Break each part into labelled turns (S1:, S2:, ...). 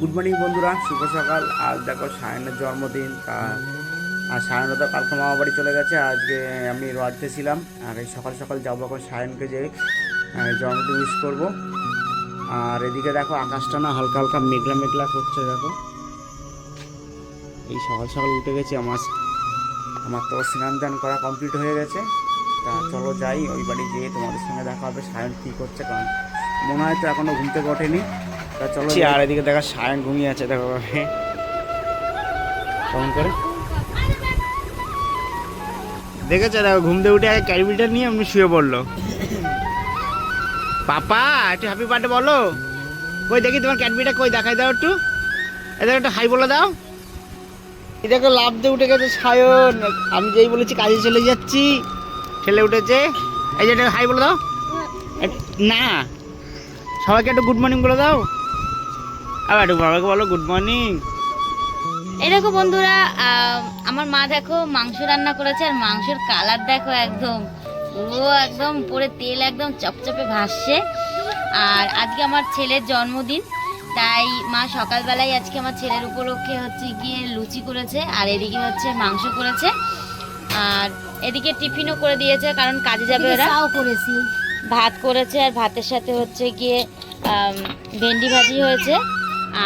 S1: Good morning বন্ধুরা। শুভ সকাল। আজ দেখো সায়নের জন্মদিন। তা, আর সায়নও তো কালকে মামা বাড়ি চলে গেছে। আজকে আমি রাজতে ছিলাম। আর এই সকাল সকাল যাব এখন সায়নকে যে জন্মদিন উইশ করব। আর এদিকে দেখো আকাশটা না হালকা হালকা মেঘলা মেঘলা করছে, দেখো। এই সকাল সকাল উঠে গেছি আমার আমার তো স্নান দান করা কমপ্লিট হয়ে গেছে। তা, চলো যাই। ওই বাড়ি যেয়ে তোমাদের সঙ্গে দেখা হবে সায়ন কী করছে, কারণ মনে হয় তো এখনও ঘুম থেকে ওঠেনি। চলো আর এদিকে দেখা সায়ন ঘুমিয়ে আছে দেখো কেমন করে? দেখেছ দেখো ঘুম থেকে উঠে আগে ক্যারিবিটা নিয়ে এমনি শুয়ে পড়ল। পাপা একটু হ্যাপি বার্থডে বলো। কই দেখি তোমার ক্যাডবিটা কই দেখাই দাও একটু। এদের একটু হাই বলে দাও। এই দেখো লাভ দিয়ে উঠে গেছে সায়ন। আমি যেই বলেছি কাজে চলে যাচ্ছি। ঠেলে উঠেছে। এই যে হাই বলে দাও। না। সবাইকে একটু গুড মর্নিং বলে দাও। আবার একটু বাবাকে বলো গুড মর্নিং
S2: এই দেখো বন্ধুরা আমার মা দেখো মাংস রান্না করেছে আর মাংসের কালার দেখো একদম পুরো একদম উপরে তেল একদম চপচপে ভাসছে। আর আজকে আমার ছেলের জন্মদিন তাই মা সকালবেলায় আজকে আমার ছেলের উপলক্ষে হচ্ছে গিয়ে লুচি করেছে আর এদিকে হচ্ছে মাংস করেছে। আর এদিকে টিফিনও করে দিয়েছে কারণ কাজে যাবে ওরা।
S3: করেছি।
S2: ভাত করেছে আর ভাতের সাথে হচ্ছে গিয়ে ভেন্ডি ভাজি হয়েছে।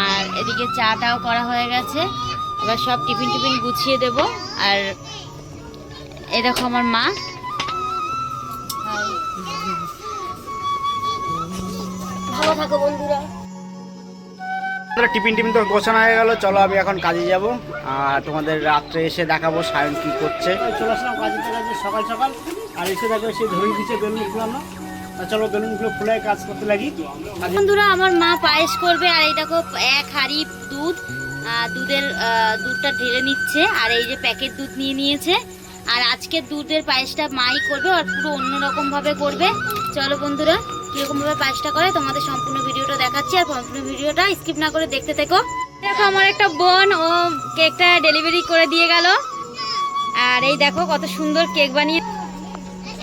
S2: আর এদিকে চাটাও করা হয়ে গেছে। এবার সব টিফিন টিফিন গুছিয়ে দেব। আর এ দেখো আমার মা।
S3: ভালো থাকো বন্ধুরা।
S1: টিফিন টিফিন তো গোছানো হয়ে গেল চলো আমি এখন কাজে যাব। আর তোমাদের রাত্রে এসে দেখাবো সায়ন কি করছে। চলে আসলাম কাজে সকাল সকাল। আর এসে দেখো সে ধরিয়ে দিচ্ছে বেলুন ফুলানো তা চলো বেলুনগুলো ফুলে কাজ করতে লাগি।
S2: বন্ধুরা, আমার মা পায়েস করবে, আর এই দেখো এক হাঁড়ি দুধ দুধের দুধটা ঢেলে নিচ্ছে, আর এই যে প্যাকেট দুধ নিয়ে নিয়েছে। আর আজকে দুধের পায়েসটা মাই করবে, আর পুরো অন্যরকম ভাবে করবে। চলো বন্ধুরা কীরকম ভাবে পায়েসটা করে, তোমাদের সম্পূর্ণ ভিডিওটা দেখাচ্ছি, আর সম্পূর্ণ ভিডিওটা স্কিপ না করে দেখতে থেকো। দেখো, আমার একটা বোন, ও কেকটা ডেলিভারি করে দিয়ে গেল। আর এই দেখো কত সুন্দর কেক বানিয়ে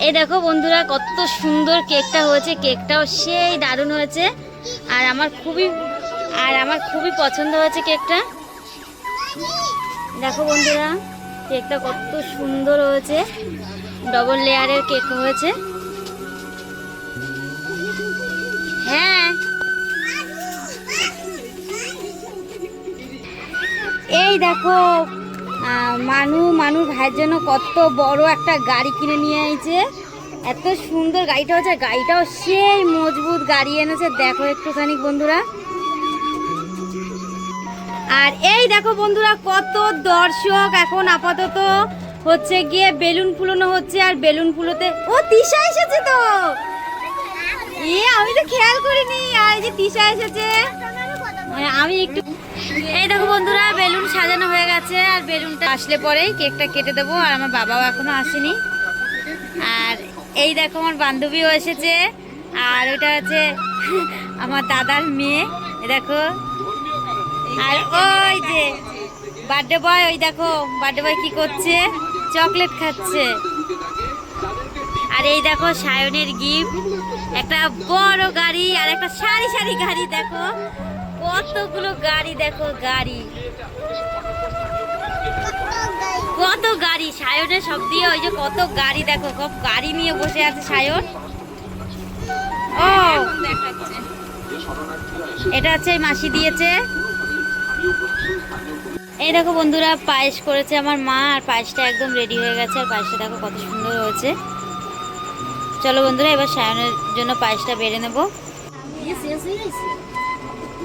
S2: এই দেখো বন্ধুরা, কত সুন্দর কেকটা হয়েছে। কেকটাও সেই দারুণ হয়েছে। আর আমার খুবই, আর আমার খুবই পছন্দ হয়েছে কেকটা। দেখো বন্ধুরা, কেকটা কত সুন্দর হয়েছে। ডবল লেয়ারের কেক হয়েছে। হ্যাঁ। এই দেখো মানু মানু ভাইয়ের জন্য কত বড় একটা গাড়ি কিনে নিয়ে আইছে। এত সুন্দর গাড়িটা হচ্ছে, গাড়িটাও সেই মজবুত গাড়ি এনেছে। দেখো একটুখানি বন্ধুরা। আর এই দেখো বন্ধুরা, কত দর্শক এখন আপাতত হচ্ছে গিয়ে বেলুন ফুলানো হচ্ছে, আর বেলুন ফুলোতে ও, তিশা এসেছে তো। এ, আমি তো খেয়াল করিনি, আর এই যে তিশা এসেছে। আমি একটু এই দেখো বন্ধুরা, বেলুন সাজানো হয়ে গেছে, আর বেলুনটা আসলে পরেই কেকটা কেটে দেবো, আর আমার বাবাও এখনও আসেনি। আর এই দেখো আমার বান্ধবীও এসেছে, আর ওটা হচ্ছে আমার দাদার মেয়ে দেখো। আর ওই যে বার্থডে বয় ওই দেখো বার্থডে বয় কি করছে? চকলেট খাচ্ছে। আর এই দেখো সায়নের গিফট, একটা বড় গাড়ি আর একটা সারি সারি গাড়ি, দেখো। কতগুলো গাড়ি দেখো গাড়ি। কত গাড়ি? সায়নের সব দিয়ে ওই যে কত গাড়ি দেখো সব গাড়ি নিয়ে বসে আছে সায়ন। ও। এটা হচ্ছে মাসি দিয়েছে। এই দেখো বন্ধুরা পায়েস করেছে আমার মা আর পায়েসটা একদম রেডি হয়ে গেছে আর পায়েসটা দেখো কত সুন্দর হয়েছে। চলো বন্ধুরা এবার সায়নের জন্য পায়েসটা বেড়ে নেব।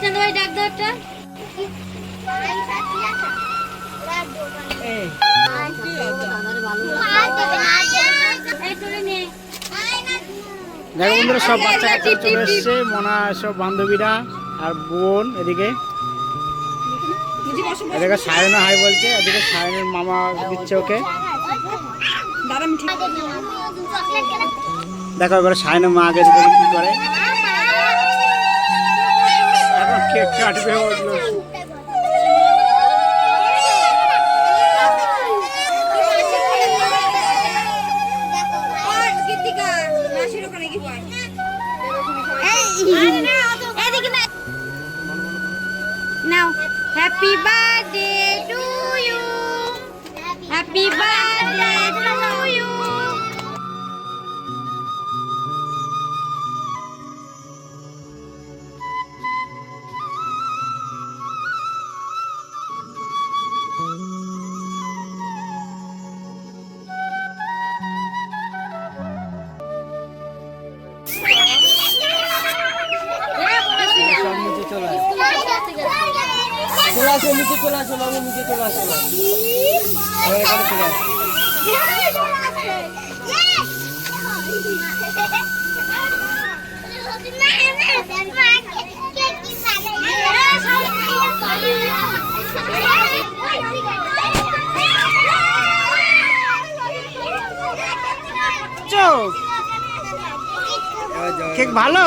S2: তো একটা। এই তুলে নে।
S1: দেখো বন্ধুরা সব বাচ্চা কাচ্চা চলে এসছে মনা সব বান্ধবীরা আর বোন এদিকে। এদিকে সায়না হাই বলছে এদিকে সায়নের মামা দিচ্ছে ওকে। দেখো এবার সায়নের মা আগে কি করে। কেক কাটবে বলল
S2: নাও happy birthday to you happy
S1: চলে আসো নিচে চলে আসো বাবু নিচে চলে আসো। এবার এখানে চলে আসো। চোখ কেক ভালো?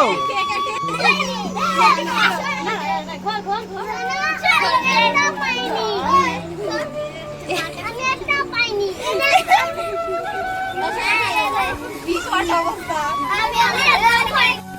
S3: 快上楼啦！阿米尔，你来快！